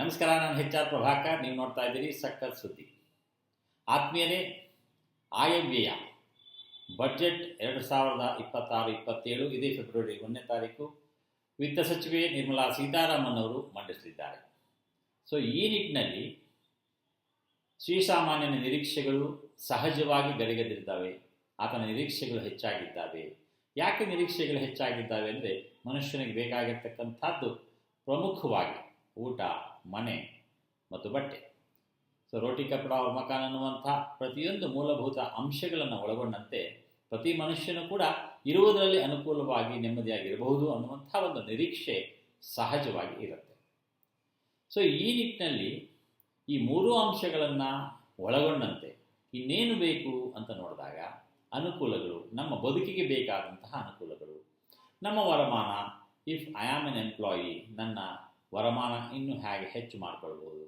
ನಮಸ್ಕಾರ, ನಾನು H R Prabhakar. ನೀವು ನೋಡ್ತಾ ಇದ್ದೀರಿ ಸಕ್ಕತ್ ಸುದ್ದಿ. ಆತ್ಮೀಯರೇ ಆಯವ್ಯಯ ಬಜೆಟ್ ಎರಡು ಸಾವಿರದ ಇಪ್ಪತ್ತಾರು, ಇಪ್ಪತ್ತೇಳು, ಇದೇ ಫೆಬ್ರವರಿ ಒಂದನೇ ತಾರೀಕು, ವಿತ್ತ ಸಚಿವೆ ನಿರ್ಮಲಾ ಸೀತಾರಾಮನ್ ಅವರು ಮಂಡಿಸಲಿದ್ದಾರೆ. ಸೊ ಈ ನಿಟ್ಟಿನಲ್ಲಿ ಶ್ರೀಸಾಮಾನ್ಯನ ನಿರೀಕ್ಷೆಗಳು ಸಹಜವಾಗಿ ಗಡಿಗೆದಿದ್ದಾವೆ ಆತನ ನಿರೀಕ್ಷೆಗಳು ಹೆಚ್ಚಾಗಿದ್ದಾವೆ. ಯಾಕೆ ನಿರೀಕ್ಷೆಗಳು ಹೆಚ್ಚಾಗಿದ್ದಾವೆ ಅಂದರೆ ಮನುಷ್ಯನಿಗೆ ಬೇಕಾಗಿರ್ತಕ್ಕಂಥದ್ದು ಪ್ರಮುಖವಾಗಿ ಊಟ ಮನೆ ಮತ್ತು ಬಟ್ಟೆ. ಸೊ ರೋಟಿ ಕಪಡ ಮಕಾನ್ ಅನ್ನುವಂಥ ಪ್ರತಿಯೊಂದು ಮೂಲಭೂತ ಅಂಶಗಳನ್ನು ಒಳಗೊಂಡಂತೆ ಪ್ರತಿ ಮನುಷ್ಯನು ಕೂಡ ಇರುವುದರಲ್ಲಿ ಅನುಕೂಲವಾಗಿ ನೆಮ್ಮದಿಯಾಗಿರಬಹುದು ಅನ್ನುವಂಥ ಒಂದು ನಿರೀಕ್ಷೆ ಸಹಜವಾಗಿ ಇರುತ್ತೆ. ಸೊ ಈ ನಿಟ್ಟಿನಲ್ಲಿ ಈ ಮೂರು ಅಂಶಗಳನ್ನು ಒಳಗೊಂಡಂತೆ ಇನ್ನೇನು ಬೇಕು ಅಂತ ನೋಡಿದಾಗ ಅನುಕೂಲಗಳು, ನಮ್ಮ ಬದುಕಿಗೆ ಬೇಕಾದಂತಹ ಅನುಕೂಲಗಳು. ನಮ್ಮ ವರಮಾನ if I am an employee ನನ್ನ ವರಮಾನ ಇನ್ನೂ ಹೇಗೆ ಹೆಚ್ಚು ಮಾಡಿಕೊಳ್ಬೋದು?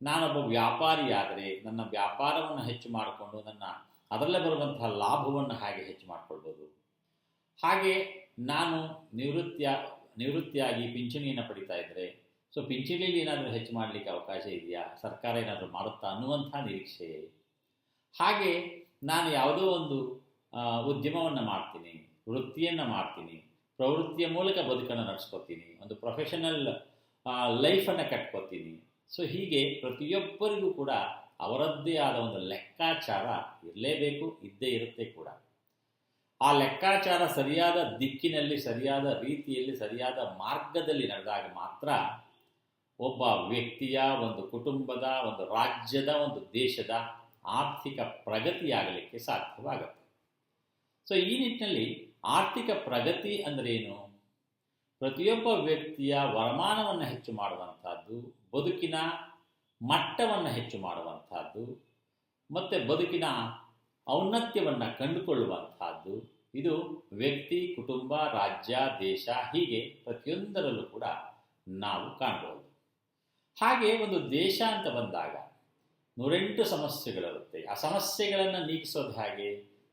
ನಾನೊಬ್ಬ ವ್ಯಾಪಾರಿಯಾದರೆ ನನ್ನ ವ್ಯಾಪಾರವನ್ನು ಹೆಚ್ಚು ಮಾಡಿಕೊಂಡು ನನ್ನ ಅದರಲ್ಲೇ ಬರುವಂತಹ ಲಾಭವನ್ನು ಹೇಗೆ ಹೆಚ್ಚು ಮಾಡಿಕೊಳ್ಬೋದು? ಹಾಗೆ ನಾನು ನಿವೃತ್ತಿಯ, ನಿವೃತ್ತಿಯಾಗಿ ಪಿಂಚಣಿಯನ್ನು ಪಡಿತಾ ಇದ್ದರೆ ಸೊ ಪಿಂಚಣಿಯಲ್ಲಿ ಏನಾದರೂ ಹೆಚ್ಚು ಮಾಡಲಿಕ್ಕೆ ಅವಕಾಶ ಇದೆಯಾ? ಸರ್ಕಾರ ಏನಾದರೂ ಮಾಡುತ್ತಾ ಅನ್ನುವಂಥ ನಿರೀಕ್ಷೆ. ಹಾಗೆ ನಾನು ಯಾವುದೋ ಒಂದು ಉದ್ಯಮವನ್ನು ಮಾಡ್ತೀನಿ, ವೃತ್ತಿಯನ್ನು ಮಾಡ್ತೀನಿ, ಪ್ರವೃತ್ತಿಯ ಮೂಲಕ ಬದುಕನ್ನು ನಡೆಸ್ಕೊತೀನಿ, ಒಂದು ಪ್ರೊಫೆಷನಲ್ ಲೈಫನ್ನು ಕಟ್ಕೋತೀನಿ ಸೊ ಹೀಗೆ ಪ್ರತಿಯೊಬ್ಬರಿಗೂ ಕೂಡ ಅವರದ್ದೇ ಆದ ಒಂದು ಲೆಕ್ಕಾಚಾರ ಇರಲೇಬೇಕು, ಇದ್ದೇ ಇರುತ್ತೆ ಕೂಡ. ಆ ಲೆಕ್ಕಾಚಾರ ಸರಿಯಾದ ದಿಕ್ಕಿನಲ್ಲಿ, ಸರಿಯಾದ ರೀತಿಯಲ್ಲಿ, ಸರಿಯಾದ ಮಾರ್ಗದಲ್ಲಿ ನಡೆದಾಗ ಮಾತ್ರ ಒಬ್ಬ ವ್ಯಕ್ತಿಯ ಒಂದು ಕುಟುಂಬದ, ಒಂದು ರಾಜ್ಯದ, ಒಂದು ದೇಶದ ಆರ್ಥಿಕ ಪ್ರಗತಿಯಾಗಲಿಕ್ಕೆ ಸಾಧ್ಯವಾಗುತ್ತೆ. ಸೊ ಈ ನಿಟ್ಟಿನಲ್ಲಿ ಆರ್ಥಿಕ ಪ್ರಗತಿ ಅಂದ್ರೇನು? ಪ್ರತಿಯೊಬ್ಬ ವ್ಯಕ್ತಿಯ ವರಮಾನವನ್ನು ಹೆಚ್ಚು ಮಾಡುವಂಥದ್ದು ಬದುಕಿನ ಮಟ್ಟವನ್ನು ಹೆಚ್ಚು ಮಾಡುವಂಥದ್ದು ಮತ್ತು ಬದುಕಿನ ಔನ್ನತ್ಯವನ್ನು ಕಂಡುಕೊಳ್ಳುವಂಥದ್ದು ಇದು ವ್ಯಕ್ತಿ, ಕುಟುಂಬ, ರಾಜ್ಯ, ದೇಶ ಹೀಗೆ ಪ್ರತಿಯೊಂದರಲ್ಲೂ ಕೂಡ ನಾವು ಕಾಣಬಹುದು ಹಾಗೆ ಒಂದು ದೇಶ ಅಂತ ಬಂದಾಗ ನೂರೆಂಟು ಸಮಸ್ಯೆಗಳಿರುತ್ತೆ. ಆ ಸಮಸ್ಯೆಗಳನ್ನು ನೀಗಿಸೋದು ಹಾಗೆ,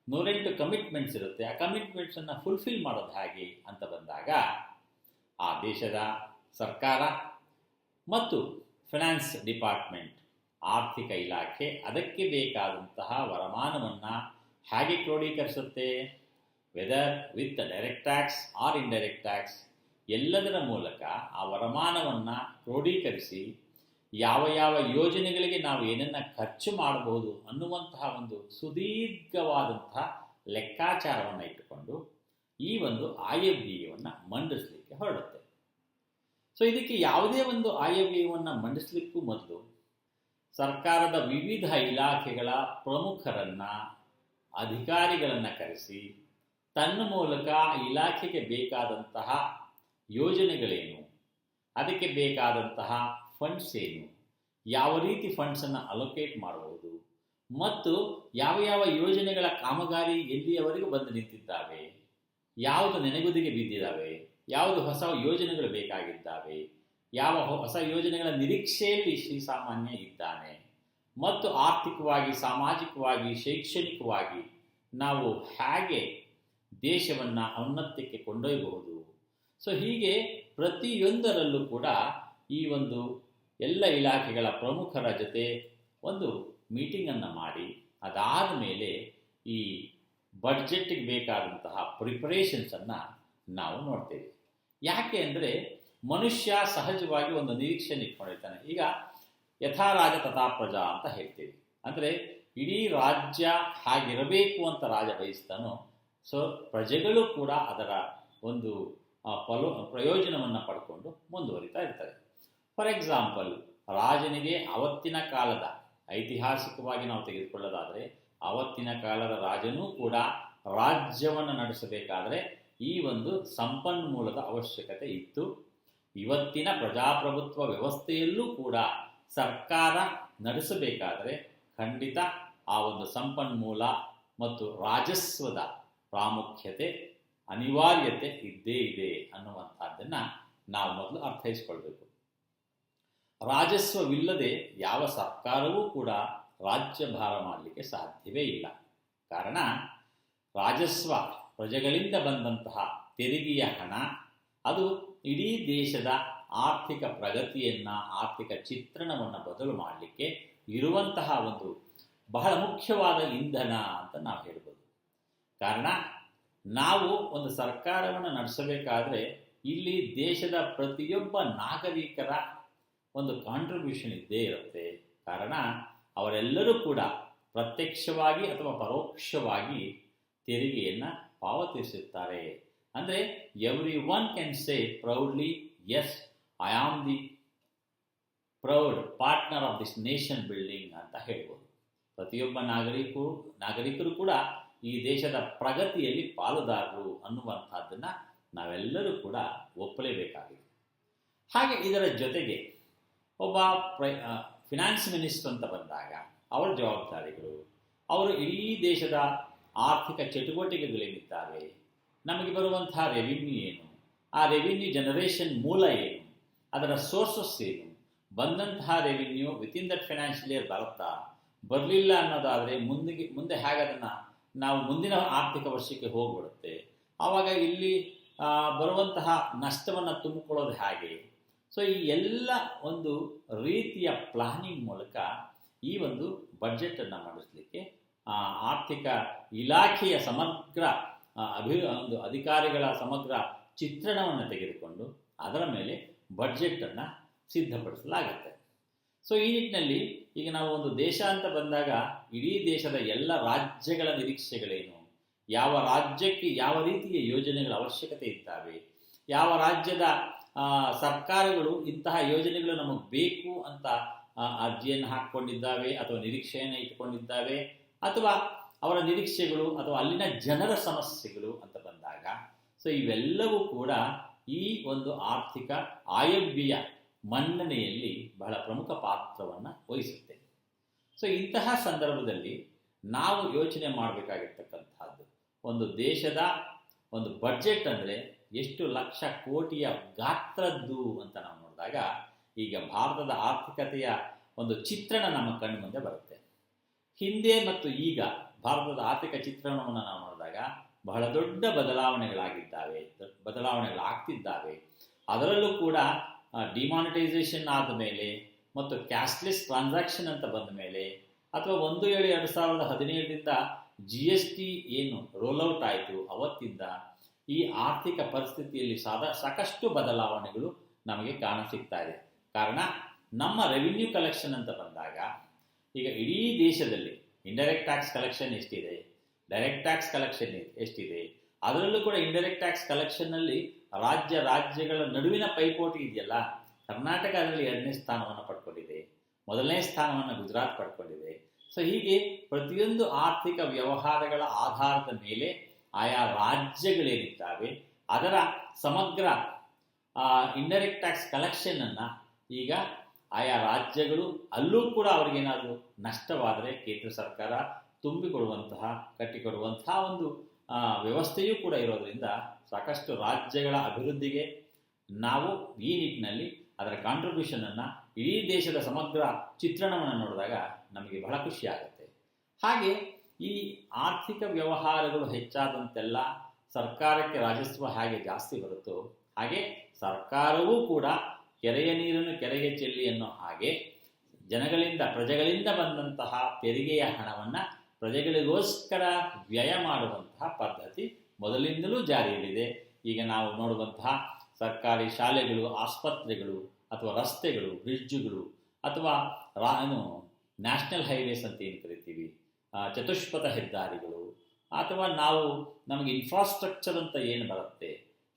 ನೂರೆಂಟು ಕಮಿಟ್ಮೆಂಟ್ಸ್ ಇರುತ್ತೆ. ಆ ಕಮಿಟ್ಮೆಂಟ್ಸನ್ನು ಫುಲ್ಫಿಲ್ ಮಾಡೋದು ಹಾಗೆ ಅಂತ ಬಂದಾಗ ಆ ದೇಶದ ಸರ್ಕಾರ ಮತ್ತು ಫಿನಾನ್ಸ್ ಡಿಪಾರ್ಟ್ಮೆಂಟ್ ಆರ್ಥಿಕ ಇಲಾಖೆ ಅದಕ್ಕೆ ಬೇಕಾದಂತಹ ವರಮಾನವನ್ನು ಹೇಗೆ ಕ್ರೋಢೀಕರಿಸುತ್ತೆ whether with direct tax or indirect tax ಎಲ್ಲದರ ಮೂಲಕ ಆ ವರಮಾನವನ್ನು ಕ್ರೋಢೀಕರಿಸಿ ಯಾವ ಯಾವ ಯೋಜನೆಗಳಿಗೆ ನಾವು ಏನನ್ನು ಖರ್ಚು ಮಾಡಬಹುದು ಅನ್ನುವಂತಹ ಒಂದು ಸುದೀರ್ಘವಾದಂತಹ ಲೆಕ್ಕಾಚಾರವನ್ನು ಇಟ್ಟುಕೊಂಡು ಈ ಒಂದು ಆಯವ್ಯಯವನ್ನು ಮಂಡಿಸಲಿಕ್ಕೆ ಹೊರಡುತ್ತೆ. ಸೊ ಇದಕ್ಕೆ ಯಾವುದೇ ಒಂದು ಆಯವ್ಯಯವನ್ನು ಮಂಡಿಸಲಿಕ್ಕೂ ಮೊದಲು ಸರ್ಕಾರದ ವಿವಿಧ ಇಲಾಖೆಗಳ ಪ್ರಮುಖರನ್ನು, ಅಧಿಕಾರಿಗಳನ್ನು ಕರೆಸಿ ತನ್ನ ಮೂಲಕ ಇಲಾಖೆಗೆ ಬೇಕಾದಂತಹ ಯೋಜನೆಗಳೇನು, ಅದಕ್ಕೆ ಬೇಕಾದಂತಹ ಫಂಡ್ಸ್ ಏನು, ಯಾವ ರೀತಿ ಫಂಡ್ಸನ್ನು ಅಲೋಕೇಟ್ ಮಾಡಬಹುದು ಮತ್ತು ಯಾವ ಯಾವ ಯೋಜನೆಗಳ ಕಾಮಗಾರಿ ಎಲ್ಲಿಯವರೆಗೂ ಬಂದು ನಿಂತಿದ್ದಾವೆ, ಯಾವುದು ನೆನೆಗುದಿಗೆ ಬಿದ್ದಿದ್ದಾವೆ ಯಾವುದು ಹೊಸ ಯೋಜನೆಗಳು ಬೇಕಾಗಿದ್ದಾವೆ? ಯಾವ ಹೊಸ ಯೋಜನೆಗಳ ನಿರೀಕ್ಷೆಯಲ್ಲಿ ಶ್ರೀಸಾಮಾನ್ಯ ಇದ್ದಾನೆ? ಮತ್ತು ಆರ್ಥಿಕವಾಗಿ, ಸಾಮಾಜಿಕವಾಗಿ, ಶೈಕ್ಷಣಿಕವಾಗಿ ನಾವು ಹೇಗೆ ದೇಶವನ್ನು ಔನ್ನತ್ಯಕ್ಕೆ ಕೊಂಡೊಯ್ಯಬಹುದು ಸೊ, ಹೀಗೆ ಪ್ರತಿಯೊಂದರಲ್ಲೂ ಕೂಡ ಈ ಒಂದು ಎಲ್ಲ ಇಲಾಖೆಗಳ ಪ್ರಮುಖರ ಜೊತೆ ಒಂದು ಮೀಟಿಂಗನ್ನು ಮಾಡಿ, ಅದಾದ ಮೇಲೆ ಈ ಬಡ್ಜೆಟ್ಗೆ ಬೇಕಾದಂತಹ ಪ್ರಿಪರೇಷನ್ಸನ್ನು ನಾವು ನೋಡ್ತೇವೆ. ಯಾಕೆ ಅಂದರೆ ಮನುಷ್ಯ ಸಹಜವಾಗಿ ಒಂದು ನಿರೀಕ್ಷೆಯನ್ನು ಇಟ್ಕೊಂಡಿರ್ತಾನೆ. ಈಗ ಯಥಾ ರಾಜ ತಥಾ ಪ್ರಜಾ ಅಂತ ಹೇಳ್ತೀವಿ. ಅಂದರೆ ಇಡೀ ರಾಜ್ಯ ಹಾಗಿರಬೇಕು ಅಂತ ರಾಜ ಬಯಸ್ತಾನೋ, ಸೊ ಪ್ರಜೆಗಳು ಕೂಡ ಅದರ ಒಂದು ಫಲ ಪ್ರಯೋಜನವನ್ನು ಪಡ್ಕೊಂಡು ಮುಂದುವರಿತಾ ಇರ್ತಾರೆ. ಫಾರ್ ಎಕ್ಸಾಂಪಲ್ ರಾಜನಿಗೆ ಅವತ್ತಿನ ಕಾಲದ ಐತಿಹಾಸಿಕವಾಗಿ ನಾವು ತೆಗೆದುಕೊಳ್ಳೋದಾದರೆ, ಅವತ್ತಿನ ಕಾಲದ ರಾಜನೂ ಕೂಡ ರಾಜ್ಯವನ್ನು ನಡೆಸಬೇಕಾದರೆ ಈ ಒಂದು ಸಂಪನ್ಮೂಲದ ಅವಶ್ಯಕತೆ ಇತ್ತು. ಇವತ್ತಿನ ಪ್ರಜಾಪ್ರಭುತ್ವ ವ್ಯವಸ್ಥೆಯಲ್ಲೂ ಕೂಡ ಸರ್ಕಾರ ನಡೆಸಬೇಕಾದರೆ ಖಂಡಿತ ಆ ಒಂದು ಸಂಪನ್ಮೂಲ ಮತ್ತು ರಾಜಸ್ವದ ಪ್ರಾಮುಖ್ಯತೆ, ಅನಿವಾರ್ಯತೆ ಇದ್ದೇ ಇದೆ ಅನ್ನುವಂಥದ್ದನ್ನು ನಾವು ಮೊದಲು ಅರ್ಥೈಸ್ಕೊಳ್ಬೇಕು. ರಾಜಸ್ವವಿಲ್ಲದೆ ಯಾವ ಸರ್ಕಾರವೂ ಕೂಡ ರಾಜ್ಯಭಾರ ಮಾಡಲಿಕ್ಕೆ ಸಾಧ್ಯವೇ ಇಲ್ಲ. ಕಾರಣ, ರಾಜಸ್ವ ಪ್ರಜೆಗಳಿಂದ ಬಂದಂತಹ ತೆರಿಗೆಯ ಹಣ, ಅದು ಇಡೀ ದೇಶದ ಆರ್ಥಿಕ ಪ್ರಗತಿಯನ್ನು, ಆರ್ಥಿಕ ಚಿತ್ರಣವನ್ನು ಬದಲು ಮಾಡಲಿಕ್ಕೆ ಇರುವಂತಹ ಒಂದು ಬಹಳ ಮುಖ್ಯವಾದ ಇಂಧನ ಅಂತ ನಾವು ಹೇಳ್ಬೋದು. ಕಾರಣ, ನಾವು ಒಂದು ಸರ್ಕಾರವನ್ನು ನಡೆಸಬೇಕಾದ್ರೆ ಇಲ್ಲಿ ದೇಶದ ಪ್ರತಿಯೊಬ್ಬ ನಾಗರಿಕರ ಒಂದು ಕಾಂಟ್ರಿಬ್ಯೂಷನ್ ಇದ್ದೇ ಇರುತ್ತೆ. ಕಾರಣ, ಅವರೆಲ್ಲರೂ ಕೂಡ ಪ್ರತ್ಯಕ್ಷವಾಗಿ ಅಥವಾ ಪರೋಕ್ಷವಾಗಿ ತೆರಿಗೆಯನ್ನು ಪಾವತಿಸುತ್ತಾರೆ. ಅಂದರೆ everyone can say proudly as I am the proud partner of this nation building ಅಂತ ಹೇಳ್ಬೋದು. ಪ್ರತಿಯೊಬ್ಬ ನಾಗರಿಕರು ನಾಗರಿಕರು ಕೂಡ ಈ ದೇಶದ ಪ್ರಗತಿಯಲ್ಲಿ ಪಾಲುದಾರರು ಅನ್ನುವಂಥದ್ದನ್ನ ನಾವೆಲ್ಲರೂ ಕೂಡ ಒಪ್ಪಲೇಬೇಕಾಗಿದೆ. ಹಾಗೆ ಇದರ ಜೊತೆಗೆ ಒಬ್ಬ ಫಿನಾನ್ಸ್ ಮಿನಿಸ್ಟರ್ ಅಂತ ಬಂದಾಗ, ಅವರ ಜವಾಬ್ದಾರಿಗಳು, ಅವರು ಇಡೀ ದೇಶದ ಆರ್ಥಿಕ ಚಟುವಟಿಕೆಗಳೇನಿದ್ದಾವೆ ನಮಗೆ ಬರುವಂತಹ ರೆವಿನ್ಯೂ ಏನು? ಆ ರೆವಿನ್ಯೂ ಜನರೇಷನ್ ಮೂಲ ಏನು? ಅದರ ಸೋರ್ಸಸ್ ಏನು? ಬಂದಂತಹ revenue within that financial year ಬರುತ್ತಾ? ಬರಲಿಲ್ಲ ಅನ್ನೋದಾದರೆ ಮುಂದಿಗೆ, ಮುಂದೆ ಹೇಗೆ ಅದನ್ನು ನಾವು ಮುಂದಿನ ಆರ್ಥಿಕ ವರ್ಷಕ್ಕೆ ಹೋಗ್ಬಿಡುತ್ತೆ. ಆವಾಗ ಇಲ್ಲಿ ಬರುವಂತಹ ನಷ್ಟವನ್ನು ತುಂಬಿಕೊಳ್ಳೋದು ಹೇಗೆ? ಸೊ ಈ ಎಲ್ಲ ಒಂದು ರೀತಿಯ ಪ್ಲಾನಿಂಗ್ ಮೂಲಕ ಈ ಒಂದು ಬಡ್ಜೆಟನ್ನು ಮಾಡಿಸ್ಲಿಕ್ಕೆ ಆರ್ಥಿಕ ಇಲಾಖೆಯ ಸಮಗ್ರ ಅಭಿ, ಒಂದು ಅಧಿಕಾರಿಗಳ ಸಮಗ್ರ ಚಿತ್ರಣವನ್ನು ತೆಗೆದುಕೊಂಡು ಅದರ ಮೇಲೆ ಬಡ್ಜೆಟನ್ನು ಸಿದ್ಧಪಡಿಸಲಾಗುತ್ತೆ. ಸೊ ಈ ನಿಟ್ಟಿನಲ್ಲಿ ಈಗ ನಾವು ಒಂದು ದೇಶ ಅಂತ ಬಂದಾಗ ಇಡೀ ದೇಶದ ಎಲ್ಲ ರಾಜ್ಯಗಳ ನಿರೀಕ್ಷೆಗಳೇನು? ಯಾವ ರಾಜ್ಯಕ್ಕೆ ಯಾವ ರೀತಿಯ ಯೋಜನೆಗಳ ಅವಶ್ಯಕತೆ ಇದ್ದಾವೆ? ಯಾವ ರಾಜ್ಯದ ಸರ್ಕಾರಗಳು ಇಂತಹ ಯೋಜನೆಗಳು ನಮಗೆ ಬೇಕು ಅಂತ ಅರ್ಜಿಯನ್ನು ಹಾಕ್ಕೊಂಡಿದ್ದಾವೆ ಅಥವಾ ನಿರೀಕ್ಷೆಯನ್ನು ಇಟ್ಕೊಂಡಿದ್ದಾವೆ ಅಥವಾ ಅವರ ನಿರೀಕ್ಷೆಗಳು ಅಥವಾ ಅಲ್ಲಿನ ಜನರ ಸಮಸ್ಯೆಗಳು ಅಂತ ಬಂದಾಗ ಸೊ ಇವೆಲ್ಲವೂ ಕೂಡ ಈ ಒಂದು ಆರ್ಥಿಕ ಆಯವ್ಯಯ ಮನ್ನಣೆಯಲ್ಲಿ ಬಹಳ ಪ್ರಮುಖ ಪಾತ್ರವನ್ನು ವಹಿಸುತ್ತೆ. ಸೊ ಇಂತಹ ಸಂದರ್ಭದಲ್ಲಿ ನಾವು ಯೋಚನೆ ಮಾಡಬೇಕಾಗಿರ್ತಕ್ಕಂಥದ್ದು, ಒಂದು ದೇಶದ ಒಂದು ಬಡ್ಜೆಟ್ ಅಂದರೆ ಎಷ್ಟು ಲಕ್ಷ ಕೋಟಿಯ ಗಾತ್ರದ್ದು ಅಂತ ನಾವು ನೋಡಿದಾಗ, ಈಗ ಭಾರತದ ಆರ್ಥಿಕತೆಯ ಒಂದು ಚಿತ್ರಣ ನಮ್ಮ ಕಣ್ಣು ಮುಂದೆ ಬರುತ್ತೆ. ಹಿಂದೆ ಮತ್ತು ಈಗ ಭಾರತದ ಆರ್ಥಿಕ ಚಿತ್ರಣವನ್ನು ನಾವು ನೋಡಿದಾಗ ಬಹಳ ದೊಡ್ಡ ಬದಲಾವಣೆಗಳಾಗಿದ್ದಾವೆ, ಬದಲಾವಣೆಗಳಾಗ್ತಿದ್ದಾವೆ. ಅದರಲ್ಲೂ ಕೂಡ ಡಿಮಾನಿಟೈಸೇಷನ್ ಆದ ಮೇಲೆ ಮತ್ತು ಕ್ಯಾಶ್ಲೆಸ್ ಟ್ರಾನ್ಸಾಕ್ಷನ್ ಅಂತ ಬಂದ ಮೇಲೆ ಅಥವಾ ಒಂದು ಏಳು ಎರಡು ಸಾವಿರದ ಹದಿನೇಳರಿಂದ ಜಿ ಎಸ್ ಟಿ ಏನು ರೋಲ್ಔಟ್ ಆಯಿತು ಅವತ್ತಿಂದ ಈ ಆರ್ಥಿಕ ಪರಿಸ್ಥಿತಿಯಲ್ಲಿ ಸಾದ, ಸಾಕಷ್ಟು ಬದಲಾವಣೆಗಳು ನಮಗೆ ಕಾಣಸಿಗ್ತಾ ಇದೆ. ಕಾರಣ, ನಮ್ಮ ರೆವಿನ್ಯೂ ಕಲೆಕ್ಷನ್ ಅಂತ ಬಂದಾಗ ಈಗ ಇಡೀ ದೇಶದಲ್ಲಿ ಇಂಡೈರೆಕ್ಟ್ ಟ್ಯಾಕ್ಸ್ ಕಲೆಕ್ಷನ್ ಎಷ್ಟಿದೆ? ಡೈರೆಕ್ಟ್ ಟ್ಯಾಕ್ಸ್ ಕಲೆಕ್ಷನ್ ಎಷ್ಟಿದೆ? ಅದರಲ್ಲೂ ಕೂಡ ಇಂಡೈರೆಕ್ಟ್ ಟ್ಯಾಕ್ಸ್ ಕಲೆಕ್ಷನ್ನಲ್ಲಿ ರಾಜ್ಯ ರಾಜ್ಯಗಳ ನಡುವಿನ ಪೈಪೋಟಿ ಇದೆಯಲ್ಲ? ಕರ್ನಾಟಕ ಅದರಲ್ಲಿ ಎರಡನೇ ಸ್ಥಾನವನ್ನು ಪಡ್ಕೊಂಡಿದೆ. ಮೊದಲನೇ ಸ್ಥಾನವನ್ನು ಗುಜರಾತ್ ಪಡ್ಕೊಂಡಿದೆ. ಸೊ ಹೀಗೆ ಪ್ರತಿಯೊಂದು ಆರ್ಥಿಕ ವ್ಯವಹಾರಗಳ ಆಧಾರದ ಮೇಲೆ ಆಯಾ ರಾಜ್ಯಗಳೇನಿದ್ದಾವೆ, ಅದರ ಸಮಗ್ರ ಇಂಡೈರೆಕ್ಟ್ ಟ್ಯಾಕ್ಸ್ ಕಲೆಕ್ಷನನ್ನು ಈಗ ಆಯಾ ರಾಜ್ಯಗಳು ಅಲ್ಲೂ ಕೂಡ ಅವ್ರಿಗೇನಾದರೂ ನಷ್ಟವಾದರೆ ಕೇಂದ್ರ ಸರ್ಕಾರ ತುಂಬಿಕೊಡುವಂತಹ, ಕಟ್ಟಿಕೊಡುವಂತಹ ಒಂದು ವ್ಯವಸ್ಥೆಯೂ ಕೂಡ ಇರೋದರಿಂದ ಸಾಕಷ್ಟು ರಾಜ್ಯಗಳ ಅಭಿವೃದ್ಧಿಗೆ ನಾವು ಈ ನಿಟ್ಟಿನಲ್ಲಿ ಅದರ ಕಾಂಟ್ರಿಬ್ಯೂಷನನ್ನು ಇಡೀ ದೇಶದ ಸಮಗ್ರ ಚಿತ್ರಣವನ್ನು ನೋಡಿದಾಗ ನಮಗೆ ಬಹಳ ಖುಷಿ ಆಗುತ್ತೆ. ಹಾಗೆ ಈ ಆರ್ಥಿಕ ವ್ಯವಹಾರಗಳು ಹೆಚ್ಚಾದಂತೆಲ್ಲ ಸರ್ಕಾರಕ್ಕೆ ರಾಜಸ್ವ ಹಾಗೆ ಜಾಸ್ತಿ ಬರುತ್ತೋ ಹಾಗೆ ಸರ್ಕಾರವೂ ಕೂಡ ಕೆರೆಯ ನೀರನ್ನು ಕೆರೆಗೆ ಚೆಲ್ಲಿ ಅನ್ನೋ ಹಾಗೆ ಜನಗಳಿಂದ, ಪ್ರಜೆಗಳಿಂದ ಬಂದಂತಹ ತೆರಿಗೆಯ ಹಣವನ್ನು ಪ್ರಜೆಗಳಿಗೋಸ್ಕರ ವ್ಯಯ ಮಾಡುವಂತಹ ಪದ್ಧತಿ ಮೊದಲಿಂದಲೂ ಜಾರಿಯಲ್ಲಿದೆ. ಈಗ ನಾವು ನೋಡುವಂತಹ ಸರ್ಕಾರಿ ಶಾಲೆಗಳು, ಆಸ್ಪತ್ರೆಗಳು ಅಥವಾ ರಸ್ತೆಗಳು, ಬ್ರಿಡ್ಜುಗಳು ಅಥವಾ ರಾ ನ್ಯಾಷನಲ್ ಹೈವೇಸ್ ಅಂತ ಏನು ಕರಿತೀವಿ? ಚತುಷ್ಪಥ ಹೆದ್ದಾರಿಗಳು ಅಥವಾ ನಾವು ನಮಗೆ ಇನ್ಫ್ರಾಸ್ಟ್ರಕ್ಚರ್ ಅಂತ ಏನು ಬರುತ್ತೆ?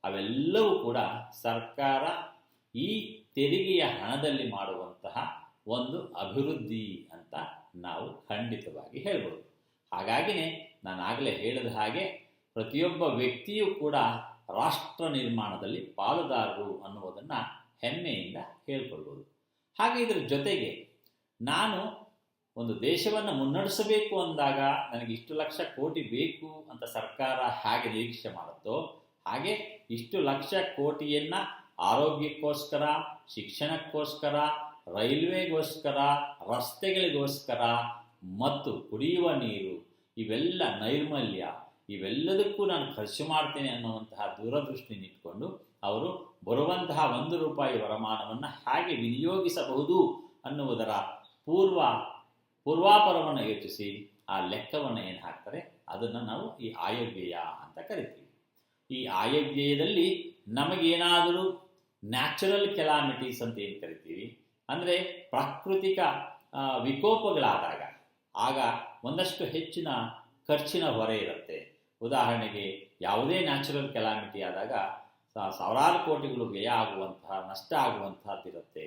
ಅವೆಲ್ಲವೂ ಕೂಡ ಸರ್ಕಾರ ಈ ತೆರಿಗೆಯ ಹಣದಲ್ಲಿ ಮಾಡುವಂತಹ ಒಂದು ಅಭಿವೃದ್ಧಿ ಅಂತ ನಾವು ಖಂಡಿತವಾಗಿ ಹೇಳ್ಬೋದು. ಹಾಗಾಗಿನೇ ನಾನು ಆಗಲೇ ಹೇಳಿದ ಹಾಗೆ ಪ್ರತಿಯೊಬ್ಬ ವ್ಯಕ್ತಿಯೂ ಕೂಡ ರಾಷ್ಟ್ರ ನಿರ್ಮಾಣದಲ್ಲಿ ಪಾಲುದಾರರು ಅನ್ನುವುದನ್ನು ಹೆಮ್ಮೆಯಿಂದ ಹೇಳ್ಕೊಳ್ಬೋದು. ಹಾಗೆ ಇದರ ಜೊತೆಗೆ ನಾನು ಒಂದು ದೇಶವನ್ನು ಮುನ್ನಡೆಸಬೇಕು ಅಂದಾಗ ನನಗೆ ಇಷ್ಟು ಲಕ್ಷ ಕೋಟಿ ಬೇಕು ಅಂತ ಸರ್ಕಾರ ಹೇಗೆ ನಿರೀಕ್ಷೆ ಮಾಡುತ್ತೋ ಹಾಗೆ ಇಷ್ಟು ಲಕ್ಷ ಕೋಟಿಯನ್ನು ಆರೋಗ್ಯಕ್ಕೋಸ್ಕರ, ಶಿಕ್ಷಣಕ್ಕೋಸ್ಕರ, ರೈಲ್ವೆಗೋಸ್ಕರ, ರಸ್ತೆಗಳಿಗೋಸ್ಕರ ಮತ್ತು ಕುಡಿಯುವ ನೀರು, ಇವೆಲ್ಲ ನೈರ್ಮಲ್ಯ, ಇವೆಲ್ಲದಕ್ಕೂ ನಾನು ಖರ್ಚು ಮಾಡ್ತೇನೆ ಅನ್ನುವಂತಹ ದೂರದೃಷ್ಟಿ ಇಟ್ಕೊಂಡು ಅವರು ಬರುವಂತಹ ಒಂದು ರೂಪಾಯಿ ವರಮಾನವನ್ನು ಹೇಗೆ ವಿನಿಯೋಗಿಸಬಹುದು ಅನ್ನುವುದರ ಪೂರ್ವ, ಪೂರ್ವಾಪರವನ್ನು ಯೋಚಿಸಿ ಆ ಲೆಕ್ಕವನ್ನು ಏನು ಹಾಕ್ತಾರೆ? ಅದನ್ನು ನಾವು ಈ ಆಯವ್ಯಯ ಅಂತ ಕರಿತೀವಿ. ಈ ಆಯವ್ಯಯದಲ್ಲಿ ನಮಗೇನಾದರೂ ನ್ಯಾಚುರಲ್ ಕೆಲಾಮಿಟೀಸ್ ಅಂತ ಏನು ಕರಿತೀವಿ? ಅಂದರೆ ಪ್ರಾಕೃತಿಕ ವಿಕೋಪಗಳಾದಾಗ. ಆಗ ಒಂದಷ್ಟು ಹೆಚ್ಚಿನ ಖರ್ಚಿನ ಹೊರೆ ಇರುತ್ತೆ. ಉದಾಹರಣೆಗೆ ಯಾವುದೇ ನ್ಯಾಚುರಲ್ ಕೆಲಾಮಿಟಿ ಆದಾಗ ಸಾವಿರಾರು ಕೋಟಿಗಳು ವ್ಯಯ ಆಗುವಂತಹ, ನಷ್ಟ ಆಗುವಂತಹದ್ದಿರುತ್ತೆ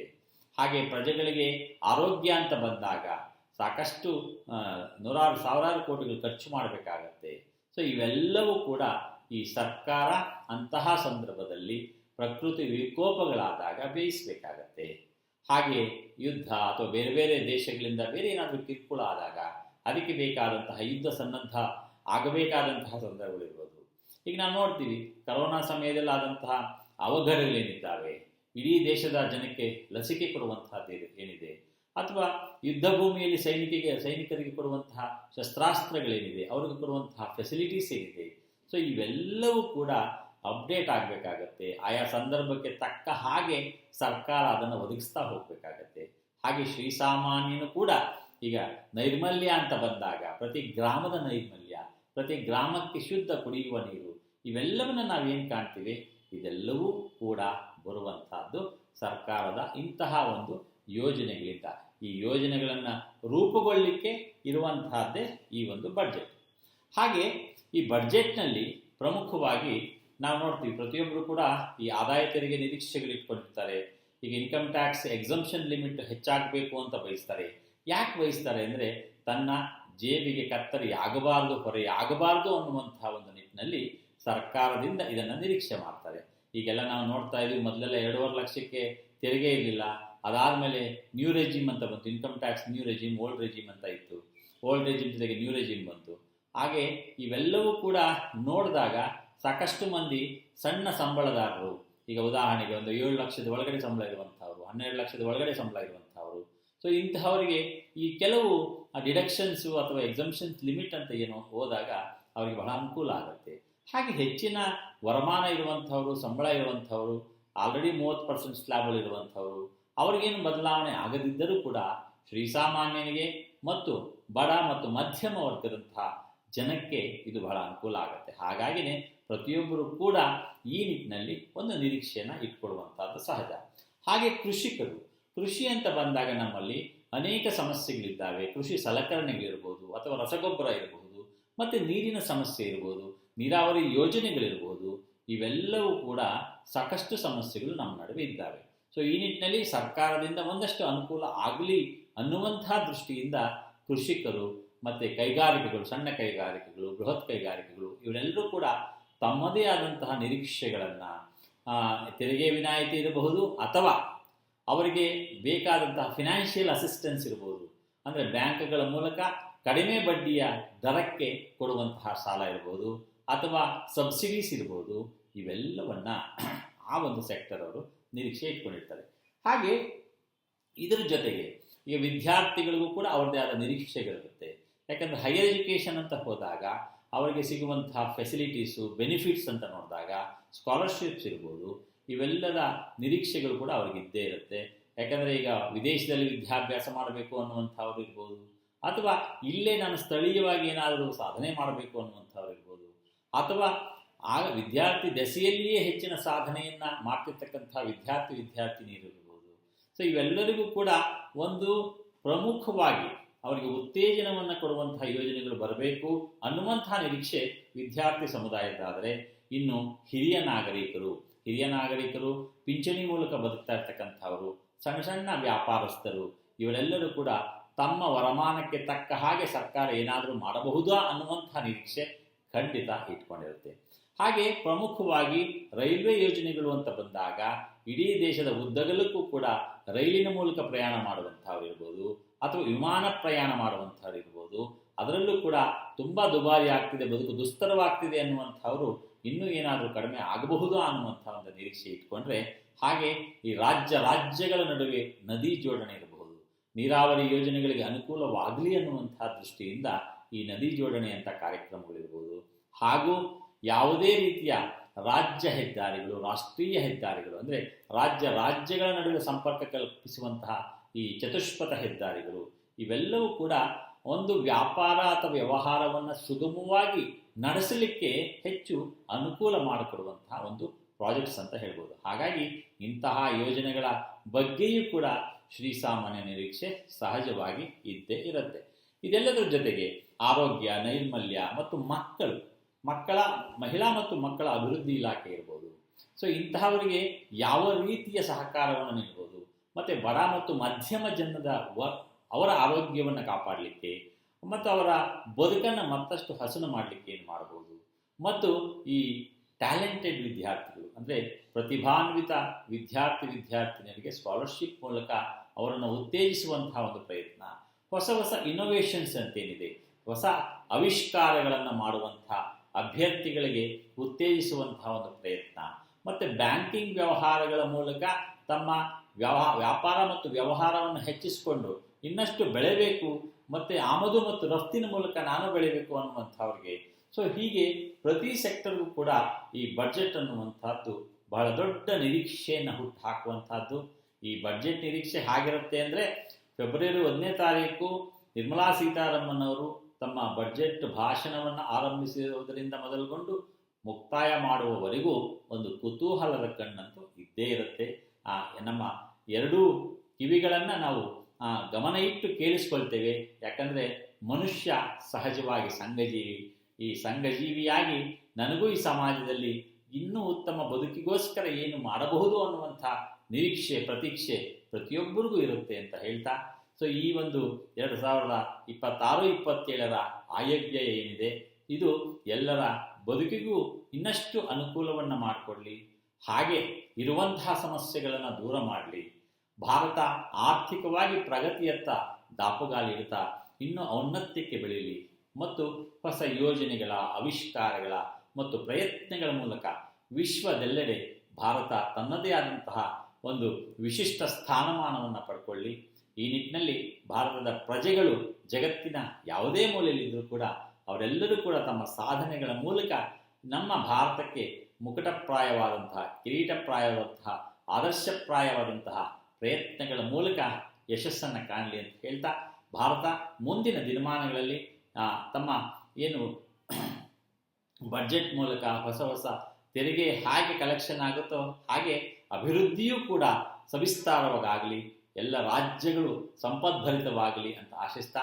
ಹಾಗೆ ಪ್ರಜೆಗಳಿಗೆ ಆರೋಗ್ಯ ಅಂತ ಬಂದಾಗ ಸಾಕಷ್ಟು ನೂರಾರು, ಸಾವಿರಾರು ಕೋಟಿಗಳು ಖರ್ಚು ಮಾಡಬೇಕಾಗತ್ತೆ. ಸೊ ಇವೆಲ್ಲವೂ ಕೂಡ ಈ ಸರ್ಕಾರ ಅಂತಹ ಸಂದರ್ಭದಲ್ಲಿ ಪ್ರಕೃತಿ ವಿಕೋಪಗಳಾದಾಗ ಬೇಯಿಸಬೇಕಾಗತ್ತೆ. ಹಾಗೆ ಯುದ್ಧ ಅಥವಾ ಬೇರೆ ಬೇರೆ ದೇಶಗಳಿಂದ ಬೇರೆ ಏನಾದರೂ ಕಿರುಕುಳ ಆದಾಗ ಅದಕ್ಕೆ ಬೇಕಾದಂತಹ ಯುದ್ಧ ಸನ್ನದ್ಧ ಆಗಬೇಕಾದಂತಹ ಸಂದರ್ಭಗಳಿರ್ಬೋದು ಈಗ ನಾವು ನೋಡ್ತೀವಿ, ಕರೋನಾ ಸಮಯದಲ್ಲಿ ಆದಂತಹ ಅವಘಡಗಳೇನಿದ್ದಾವೆ? ಇಡೀ ದೇಶದ ಜನಕ್ಕೆ ಲಸಿಕೆ ಕೊಡುವಂತಹದ್ದು ಏನ್- ಏನಿದೆ? ಅಥವಾ ಯುದ್ಧ ಭೂಮಿಯಲ್ಲಿ ಸೈನಿಕರಿಗೆ ಸೈನಿಕರಿಗೆ ಕೊಡುವಂತಹ ಶಸ್ತ್ರಾಸ್ತ್ರಗಳೇನಿದೆ? ಅವ್ರಿಗೆ ಕೊಡುವಂತಹ ಫೆಸಿಲಿಟೀಸ್ ಏನಿದೆ? ಸೊ ಇವೆಲ್ಲವೂ ಕೂಡ ಅಪ್ಡೇಟ್ ಆಗಬೇಕಾಗತ್ತೆ. ಆಯಾ ಸಂದರ್ಭಕ್ಕೆ ತಕ್ಕ ಹಾಗೆ ಸರ್ಕಾರ ಅದನ್ನು ಒದಗಿಸ್ತಾ ಹೋಗಬೇಕಾಗತ್ತೆ. ಹಾಗೆ ಶ್ರೀಸಾಮಾನ್ಯನು ಕೂಡ ಈಗ ನೈರ್ಮಲ್ಯ ಅಂತ ಬಂದಾಗ, ಪ್ರತಿ ಗ್ರಾಮದ ನೈರ್ಮಲ್ಯ, ಪ್ರತಿ ಗ್ರಾಮಕ್ಕೆ ಶುದ್ಧ ಕುಡಿಯುವ ನೀರು, ಇವೆಲ್ಲವನ್ನು ನಾವೇನು ಕಾಣ್ತೀವಿ? ಇದೆಲ್ಲವೂ ಕೂಡ ಬರುವಂತಹದ್ದು ಸರ್ಕಾರದ ಇಂತಹ ಒಂದು ಯೋಜನೆಗಳಿಂದ. ಈ ಯೋಜನೆಗಳನ್ನು ರೂಪುಗೊಳ್ಳಲಿಕ್ಕೆ ಇರುವಂತಹದ್ದೇ ಈ ಒಂದು ಬಡ್ಜೆಟ್. ಹಾಗೆ ಈ ಬಡ್ಜೆಟ್ನಲ್ಲಿ ಪ್ರಮುಖವಾಗಿ ನಾವು ನೋಡ್ತೀವಿ ಪ್ರತಿಯೊಬ್ಬರು ಕೂಡ ಈ ಆದಾಯ ತೆರಿಗೆ ನಿರೀಕ್ಷೆಗಳು ಇಟ್ಕೊಂಡಿರ್ತಾರೆ. ಈಗ ಇನ್ಕಮ್ ಟ್ಯಾಕ್ಸ್ ಎಕ್ಸಂಪ್ಷನ್ ಲಿಮಿಟ್ ಹೆಚ್ಚಾಗಬೇಕು ಅಂತ ಬಯಸ್ತಾರೆ. ಯಾಕೆ ಬಯಸ್ತಾರೆ ಅಂದರೆ, ತನ್ನ ಜೇಬಿಗೆ ಕತ್ತರಿ ಆಗಬಾರ್ದು, ಹೊರೆ ಆಗಬಾರ್ದು ಅನ್ನುವಂತಹ ಒಂದು ನಿಟ್ಟಿನಲ್ಲಿ ಸರ್ಕಾರದಿಂದ ಇದನ್ನು ನಿರೀಕ್ಷೆ ಮಾಡ್ತಾರೆ. ಈಗೆಲ್ಲ ನಾವು ನೋಡ್ತಾ ಇದ್ದೀವಿ ಮೊದಲೆಲ್ಲ ಎರಡೂವರೆ ಲಕ್ಷಕ್ಕೆ ತೆರಿಗೆ ಇರಲಿಲ್ಲ. ಅದಾದಮೇಲೆ ನ್ಯೂ ರೆಜಿಮ್ ಅಂತ ಬಂತು income tax new regime old regime ಅಂತ ಇತ್ತು. ಓಲ್ಡ್ ರೆಜಿಮ್ ಜೊತೆಗೆ ನ್ಯೂ ರೆಜಿಮ್ ಬಂತು. ಹಾಗೆ ಇವೆಲ್ಲವೂ ಕೂಡ ನೋಡಿದಾಗ ಸಾಕಷ್ಟು ಮಂದಿ ಸಣ್ಣ ಸಂಬಳದಾರರು. ಈಗ ಉದಾಹರಣೆಗೆ ಒಂದು ಏಳು ಲಕ್ಷದ ಒಳಗಡೆ ಸಂಬಳ ಇರುವಂಥವ್ರು, ಹನ್ನೆರಡು ಲಕ್ಷದ ಒಳಗಡೆ ಸಂಬಳ ಇರುವಂಥವ್ರು. ಸೊ ಇಂತಹವರಿಗೆ ಈ ಕೆಲವು ಡಿಡಕ್ಷನ್ಸು ಅಥವಾ ಎಕ್ಸಮ್ಷನ್ಸ್ ಲಿಮಿಟ್ ಅಂತ ಏನು ಹೋದಾಗ ಅವರಿಗೆ ಬಹಳ ಅನುಕೂಲ ಆಗುತ್ತೆ. ಹಾಗೆ ಹೆಚ್ಚಿನ ವರಮಾನ ಇರುವಂಥವ್ರು, ಸಂಬಳ ಇರುವಂಥವ್ರು ಆಲ್ರೆಡಿ ಮೂವತ್ತು ಪರ್ಸೆಂಟ್ ಸ್ಲ್ಯಾಬ್ಗಳು ಇರುವಂಥವ್ರು, ಅವ್ರಿಗೇನು ಬದಲಾವಣೆ ಆಗದಿದ್ದರೂ ಕೂಡ ಶ್ರೀಸಾಮಾನ್ಯನಿಗೆ ಮತ್ತು ಬಡ ಮತ್ತು ಮಧ್ಯಮ ವರ್ಗದಂತಹ ಜನಕ್ಕೆ ಇದು ಬಹಳ ಅನುಕೂಲ ಆಗುತ್ತೆ. ಹಾಗಾಗಿನೇ ಪ್ರತಿಯೊಬ್ಬರು ಕೂಡ ಈ ನಿಟ್ಟಿನಲ್ಲಿ ಒಂದು ನಿರೀಕ್ಷೆಯನ್ನು ಇಟ್ಕೊಡುವಂಥದ್ದು ಸಹಜ. ಹಾಗೆ ಕೃಷಿಕರು, ಕೃಷಿ ಅಂತ ಬಂದಾಗ ನಮ್ಮಲ್ಲಿ ಅನೇಕ ಸಮಸ್ಯೆಗಳಿದ್ದಾವೆ. ಕೃಷಿ ಸಲಕರಣೆಗಳಿರ್ಬೋದು ಅಥವಾ ರಸಗೊಬ್ಬರ ಇರಬಹುದು ಮತ್ತು ನೀರಿನ ಸಮಸ್ಯೆ ಇರ್ಬೋದು, ನೀರಾವರಿ ಯೋಜನೆಗಳಿರ್ಬೋದು, ಇವೆಲ್ಲವೂ ಕೂಡ ಸಾಕಷ್ಟು ಸಮಸ್ಯೆಗಳು ನಮ್ಮ ನಡುವೆ ಇದ್ದಾವೆ. ಸೊ ಈ ನಿಟ್ಟಿನಲ್ಲಿ ಸರ್ಕಾರದಿಂದ ಒಂದಷ್ಟು ಅನುಕೂಲ ಆಗಲಿ ಅನ್ನುವಂತಹ ದೃಷ್ಟಿಯಿಂದ ಕೃಷಿಕರು ಮತ್ತು ಕೈಗಾರಿಕೆಗಳು, ಸಣ್ಣ ಕೈಗಾರಿಕೆಗಳು, ಬೃಹತ್ ಕೈಗಾರಿಕೆಗಳು, ಇವರೆಲ್ಲರೂ ಕೂಡ ತಮ್ಮದೇ ಆದಂತಹ ನಿರೀಕ್ಷೆಗಳನ್ನು ತೆರಿಗೆ ವಿನಾಯಿತಿ ಇರಬಹುದು ಅಥವಾ ಅವರಿಗೆ ಬೇಕಾದಂತಹ ಫಿನಾನ್ಷಿಯಲ್ ಅಸಿಸ್ಟೆನ್ಸ್ ಇರ್ಬೋದು ಅಂದರೆ ಬ್ಯಾಂಕ್ಗಳ ಮೂಲಕ ಕಡಿಮೆ ಬಡ್ಡಿಯ ದರಕ್ಕೆ ಕೊಡುವಂತಹ ಸಾಲ ಇರ್ಬೋದು ಅಥವಾ ಸಬ್ಸಿಡೀಸ್ ಇರ್ಬೋದು ಇವೆಲ್ಲವನ್ನು ಆ ಒಂದು ಸೆಕ್ಟರ್ ಅವರು ನಿರೀಕ್ಷೆ ಇಟ್ಕೊಂಡಿರ್ತಾರೆ. ಹಾಗೆ ಇದರ ಜೊತೆಗೆ ಈಗ ವಿದ್ಯಾರ್ಥಿಗಳಿಗೂ ಕೂಡ ಅವರದೇ ಆದ ನಿರೀಕ್ಷೆಗಳಿರುತ್ತೆ. ಯಾಕಂದರೆ ಹೈಯರ್ ಎಜುಕೇಷನ್ ಅಂತ ಹೋದಾಗ ಅವರಿಗೆ ಸಿಗುವಂತಹ ಫೆಸಿಲಿಟೀಸು ಬೆನಿಫಿಟ್ಸ್ ಅಂತ ನೋಡಿದಾಗ ಸ್ಕಾಲರ್ಶಿಪ್ಸ್ ಇರ್ಬೋದು, ಇವೆಲ್ಲದ ನಿರೀಕ್ಷೆಗಳು ಕೂಡ ಅವ್ರಿಗೆ ಇದ್ದೇ ಇರುತ್ತೆ. ಯಾಕಂದರೆ ಈಗ ವಿದೇಶದಲ್ಲಿ ವಿದ್ಯಾಭ್ಯಾಸ ಮಾಡಬೇಕು ಅನ್ನುವಂಥವ್ರು ಇರ್ಬೋದು, ಅಥವಾ ಇಲ್ಲೇ ನಾನು ಸ್ಥಳೀಯವಾಗಿ ಏನಾದರೂ ಸಾಧನೆ ಮಾಡಬೇಕು ಅನ್ನುವಂಥವ್ರು ಇರ್ಬೋದು, ಅಥವಾ ಆಗ ವಿದ್ಯಾರ್ಥಿ ದೆಸೆಯಲ್ಲಿಯೇ ಹೆಚ್ಚಿನ ಸಾಧನೆಯನ್ನು ಮಾಡ್ತಿರ್ತಕ್ಕಂಥ ವಿದ್ಯಾರ್ಥಿ ವಿದ್ಯಾರ್ಥಿನಿಯರು ಇರ್ಬೋದು. ಸೊ ಇವೆಲ್ಲರಿಗೂ ಕೂಡ ಒಂದು ಪ್ರಮುಖವಾಗಿ ಅವರಿಗೆ ಉತ್ತೇಜನವನ್ನು ಕೊಡುವಂತಹ ಯೋಜನೆಗಳು ಬರಬೇಕು ಅನ್ನುವಂತಹ ನಿರೀಕ್ಷೆ ವಿದ್ಯಾರ್ಥಿ ಸಮುದಾಯದ್ದಾದರೆ. ಇನ್ನು ಹಿರಿಯ ನಾಗರಿಕರು ಹಿರಿಯ ನಾಗರಿಕರು ಪಿಂಚಣಿ ಮೂಲಕ ಬದುಕ್ತಾ ಇರ್ತಕ್ಕಂಥವರು, ಸಣ್ಣ ಸಣ್ಣ ವ್ಯಾಪಾರಸ್ಥರು, ಇವರೆಲ್ಲರೂ ಕೂಡ ತಮ್ಮ ವರಮಾನಕ್ಕೆ ತಕ್ಕ ಹಾಗೆ ಸರ್ಕಾರ ಏನಾದರೂ ಮಾಡಬಹುದಾ ಅನ್ನುವಂಥ ನಿರೀಕ್ಷೆ ಖಂಡಿತ ಇಟ್ಕೊಂಡಿರುತ್ತೆ. ಹಾಗೆ ಪ್ರಮುಖವಾಗಿ ರೈಲ್ವೆ ಯೋಜನೆಗಳು ಅಂತ ಬಂದಾಗ ಇಡೀ ದೇಶದ ಉದ್ದಗಲಕ್ಕೂ ಕೂಡ ರೈಲಿನ ಮೂಲಕ ಪ್ರಯಾಣ ಮಾಡುವಂಥವ್ರು ಇರ್ಬೋದು ಅಥವಾ ವಿಮಾನ ಪ್ರಯಾಣ ಮಾಡುವಂಥವ್ರು ಇರ್ಬೋದು, ಅದರಲ್ಲೂ ಕೂಡ ತುಂಬ ದುಬಾರಿ ಆಗ್ತಿದೆ, ಬದುಕು ದುಸ್ತರವಾಗ್ತಿದೆ ಅನ್ನುವಂಥವ್ರು ಇನ್ನೂ ಏನಾದರೂ ಕಡಿಮೆ ಆಗಬಹುದು ಅನ್ನುವಂಥ ಒಂದು ನಿರೀಕ್ಷೆ ಇಟ್ಕೊಂಡ್ರೆ ಹಾಗೆ ಈ ರಾಜ್ಯ ರಾಜ್ಯಗಳ ನಡುವೆ ನದಿ ಜೋಡಣೆ ಇರಬಹುದು. ನೀರಾವರಿ ಯೋಜನೆಗಳಿಗೆ ಅನುಕೂಲವಾಗಲಿ ಅನ್ನುವಂಥ ದೃಷ್ಟಿಯಿಂದ ಈ ನದಿ ಜೋಡಣೆ ಅಂತ ಕಾರ್ಯಕ್ರಮಗಳಿರ್ಬೋದು. ಹಾಗೂ ಯಾವುದೇ ರೀತಿಯ ರಾಜ್ಯ ಹೆದ್ದಾರಿಗಳು, ರಾಷ್ಟ್ರೀಯ ಹೆದ್ದಾರಿಗಳು, ಅಂದರೆ ರಾಜ್ಯ ರಾಜ್ಯಗಳ ನಡುವೆ ಸಂಪರ್ಕ ಕಲ್ಪಿಸುವಂತಹ ಈ ಚತುಷ್ಪಥ ಹೆದ್ದಾರಿಗಳು, ಇವೆಲ್ಲವೂ ಕೂಡ ಒಂದು ವ್ಯಾಪಾರ ಅಥವಾ ವ್ಯವಹಾರವನ್ನು ಸುಗಮವಾಗಿ ನಡೆಸಲಿಕ್ಕೆ ಹೆಚ್ಚು ಅನುಕೂಲ ಮಾಡಿಕೊಡುವಂತಹ ಒಂದು ಪ್ರಾಜೆಕ್ಟ್ಸ್ ಅಂತ ಹೇಳ್ಬೋದು. ಹಾಗಾಗಿ ಇಂತಹ ಯೋಜನೆಗಳ ಬಗ್ಗೆಯೂ ಕೂಡ ಶ್ರೀಸಾಮಾನ್ಯ ನಿರೀಕ್ಷೆ ಸಹಜವಾಗಿ ಇದ್ದೇ ಇರುತ್ತೆ. ಇದೆಲ್ಲದರ ಜೊತೆಗೆ ಆರೋಗ್ಯ, ನೈರ್ಮಲ್ಯ ಮತ್ತು ಮಕ್ಕಳು ಮಕ್ಕಳ, ಮಹಿಳಾ ಮತ್ತು ಮಕ್ಕಳ ಅಭಿವೃದ್ಧಿ ಇಲಾಖೆ ಇರ್ಬೋದು. ಸೊ ಇಂತಹವರಿಗೆ ಯಾವ ರೀತಿಯ ಸಹಕಾರವನ್ನು ನೀಡ್ಬೋದು? ಮತ್ತು ಬಡ ಮತ್ತು ಮಧ್ಯಮ ಜನದ ವ, ಅವರ ಆರೋಗ್ಯವನ್ನು ಕಾಪಾಡಲಿಕ್ಕೆ ಮತ್ತು ಅವರ ಬದುಕನ್ನು ಮತ್ತಷ್ಟು ಹಸನು ಮಾಡಲಿಕ್ಕೆ ಏನು ಮಾಡ್ಬೋದು? ಮತ್ತು ಈ ಟ್ಯಾಲೆಂಟೆಡ್ ವಿದ್ಯಾರ್ಥಿಗಳು, ಅಂದರೆ ಪ್ರತಿಭಾನ್ವಿತ ವಿದ್ಯಾರ್ಥಿ ವಿದ್ಯಾರ್ಥಿನಿಯರಿಗೆ ಸ್ಕಾಲರ್ಶಿಪ್ ಮೂಲಕ ಅವರನ್ನು ಉತ್ತೇಜಿಸುವಂತಹ ಒಂದು ಪ್ರಯತ್ನ, ಹೊಸ ಹೊಸ ಇನ್ನೋವೇಷನ್ಸ್ ಅಂತೇನಿದೆ, ಹೊಸ ಆವಿಷ್ಕಾರಗಳನ್ನು ಮಾಡುವಂಥ ಅಭ್ಯರ್ಥಿಗಳಿಗೆ ಉತ್ತೇಜಿಸುವಂತಹ ಒಂದು ಪ್ರಯತ್ನ. ಮತ್ತು ಬ್ಯಾಂಕಿಂಗ್ ವ್ಯವಹಾರಗಳ ಮೂಲಕ ತಮ್ಮ ವ್ಯವಹಾರ ವ್ಯಾಪಾರ ಮತ್ತು ವ್ಯವಹಾರವನ್ನು ಹೆಚ್ಚಿಸಿಕೊಂಡು ಇನ್ನಷ್ಟು ಬೆಳೆಯಬೇಕು ಮತ್ತು ಆಮದು ಮತ್ತು ರಫ್ತಿನ ಮೂಲಕ ನಾನು ಬೆಳೆಯಬೇಕು ಅನ್ನುವಂಥವ್ರಿಗೆ. ಸೊ ಹೀಗೆ ಪ್ರತಿ ಸೆಕ್ಟರ್ಗೂ ಕೂಡ ಈ ಬಡ್ಜೆಟ್ ಅನ್ನುವಂಥದ್ದು ಬಹಳ ದೊಡ್ಡ ನಿರೀಕ್ಷೆಯನ್ನು ಹುಟ್ಟು ಹಾಕುವಂಥದ್ದು ಈ ಬಡ್ಜೆಟ್ ನಿರೀಕ್ಷೆ ಹಾಗಿರುತ್ತೆ ಅಂದರೆ ಫೆಬ್ರವರಿ ಒಂದನೇ ತಾರೀಕು ನಿರ್ಮಲಾ ಸೀತಾರಾಮನ್ ಅವರು ತಮ್ಮ ಬಡ್ಜೆಟ್ ಭಾಷಣವನ್ನು ಆರಂಭಿಸಿರುವುದರಿಂದ ಮೊದಲುಗೊಂಡು ಮುಕ್ತಾಯ ಮಾಡುವವರೆಗೂ ಒಂದು ಕುತೂಹಲದ ಕಣ್ಣಂತೂ ಇದ್ದೇ ಇರುತ್ತೆ. ಆ, ನಮ್ಮ ಎರಡೂ ಕಿವಿಗಳನ್ನು ನಾವು ಗಮನ ಇಟ್ಟು ಕೇಳಿಸ್ಕೊಳ್ತೇವೆ. ಯಾಕಂದರೆ ಮನುಷ್ಯ ಸಹಜವಾಗಿ ಸಂಘಜೀವಿ. ಈ ಸಂಘಜೀವಿಯಾಗಿ ನನಗೂ ಈ ಸಮಾಜದಲ್ಲಿ ಇನ್ನೂ ಉತ್ತಮ ಬದುಕಿಗೋಸ್ಕರ ಏನು ಮಾಡಬಹುದು ಅನ್ನುವಂಥ ನಿರೀಕ್ಷೆ, ಪ್ರತೀಕ್ಷೆ ಪ್ರತಿಯೊಬ್ಬರಿಗೂ ಇರುತ್ತೆ ಅಂತ ಹೇಳ್ತಾ ಸೊ ಈ ಒಂದು ಎರಡು ಸಾವಿರದ ಇಪ್ಪತ್ತಾರು, ಇಪ್ಪತ್ತೇಳರ ಆಯೋಗ್ಯ ಏನಿದೆ? ಇದು ಎಲ್ಲರ ಬದುಕಿಗೂ ಇನ್ನಷ್ಟು ಅನುಕೂಲವನ್ನು ಮಾಡಿಕೊಡಲಿ. ಹಾಗೆ ಇರುವಂತಹ ಸಮಸ್ಯೆಗಳನ್ನು ದೂರ ಮಾಡಲಿ. ಭಾರತ ಆರ್ಥಿಕವಾಗಿ ಪ್ರಗತಿಯತ್ತ ದಾಪುಗಾಲಿಡುತ್ತಾ ಇನ್ನೂ ಔನ್ನತ್ಯಕ್ಕೆ ಬೆಳೀಲಿ. ಮತ್ತು ಹೊಸ ಯೋಜನೆಗಳ, ಆವಿಷ್ಕಾರಗಳ ಮತ್ತು ಪ್ರಯತ್ನಗಳ ಮೂಲಕ ವಿಶ್ವದೆಲ್ಲೆಡೆ ಭಾರತ ತನ್ನದೇ ಆದಂತಹ ಒಂದು ವಿಶಿಷ್ಟ ಸ್ಥಾನಮಾನವನ್ನು ಪಡ್ಕೊಳ್ಳಿ. ಈ ನಿಟ್ಟಿನಲ್ಲಿ ಭಾರತದ ಪ್ರಜೆಗಳು ಜಗತ್ತಿನ ಯಾವುದೇ ಮೂಲೆಯಲ್ಲಿದ್ದರೂ ಕೂಡ ಅವರೆಲ್ಲರೂ ಕೂಡ ತಮ್ಮ ಸಾಧನೆಗಳ ಮೂಲಕ ನಮ್ಮ ಭಾರತಕ್ಕೆ ಮುಕುಟಪ್ರಾಯವಾದಂತಹ, ಕಿರೀಟಪ್ರಾಯವಾದಂತಹ, ಆದರ್ಶಪ್ರಾಯವಾದಂತಹ ಪ್ರಯತ್ನಗಳ ಮೂಲಕ ಯಶಸ್ಸನ್ನು ಕಾಣಲಿ ಅಂತ ಹೇಳ್ತಾ, ಭಾರತ ಮುಂದಿನ ದಿನಮಾನಗಳಲ್ಲಿ ತಮ್ಮ ಏನು ಬಜೆಟ್ ಮೂಲಕ ಹೊಸ ಹೊಸ ತೆರಿಗೆ ಹೇಗೆ ಕಲೆಕ್ಷನ್ ಆಗುತ್ತೋ ಹಾಗೆ ಅಭಿವೃದ್ಧಿಯೂ ಕೂಡ ಸವಿಸ್ತಾರವಾಗಲಿ ಎಲ್ಲ ರಾಜ್ಯಗಳು ಸಂಪದ್ಭರಿತವಾಗಲಿ ಅಂತ ಆಶಿಸ್ತಾ,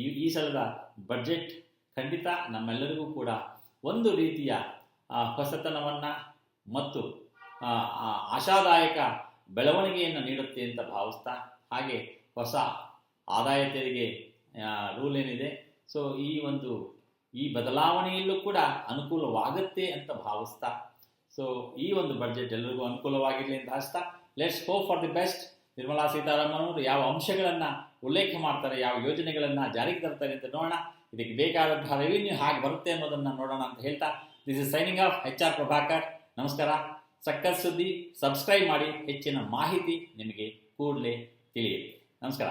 ಈ ಈ ಸಲದ ಬಜೆಟ್ ಖಂಡಿತ ನಮ್ಮೆಲ್ಲರಿಗೂ ಕೂಡ ಒಂದು ರೀತಿಯ ಹೊಸತನವನ್ನು ಮತ್ತು ಆಶಾದಾಯಕ ಬೆಳವಣಿಗೆಯನ್ನು ನೀಡುತ್ತೆ ಅಂತ ಭಾವಿಸ್ತಾ, ಹಾಗೆ ಹೊಸ ಆದಾಯ ತೆರಿಗೆ ರೂಲ್ ಏನಿದೆ. ಸೊ ಈ ಒಂದು, ಈ ಬದಲಾವಣೆಯಲ್ಲೂ ಕೂಡ ಅನುಕೂಲವಾಗುತ್ತೆ ಅಂತ ಭಾವಿಸ್ತಾ ಸೊ ಈ ಒಂದು ಬಜೆಟ್ ಎಲ್ಲರಿಗೂ ಅನುಕೂಲವಾಗಿರಲಿ ಅಂತ ಆಸ್ತಾ let's hope for the best Nirmala Sitharaman ಅವರು ಯಾವ ಅಂಶಗಳನ್ನು ಉಲ್ಲೇಖ ಮಾಡ್ತಾರೆ, ಯಾವ ಯೋಜನೆಗಳನ್ನು ಜಾರಿಗೆ ತರ್ತಾರೆ ಅಂತ ನೋಡೋಣ. ಇದಕ್ಕೆ ಬೇಕಾದಂತಹ ರೆವಿನ್ಯೂ ಹಾಗೆ ಬರುತ್ತೆ ಅನ್ನೋದನ್ನು ನೋಡೋಣ ಅಂತ ಹೇಳ್ತಾ this is signing off H R Prabhakar ನಮಸ್ಕಾರ. ಸಕ್ಕತ್ ಸುದ್ದಿ ಸಬ್ಸ್ಕ್ರೈಬ್ ಮಾಡಿ ಹೆಚ್ಚಿನ ಮಾಹಿತಿ ನಿಮಗೆ ಕೂಡಲೇ ತಿಳಿಯಿರಿ ನಮಸ್ಕಾರ.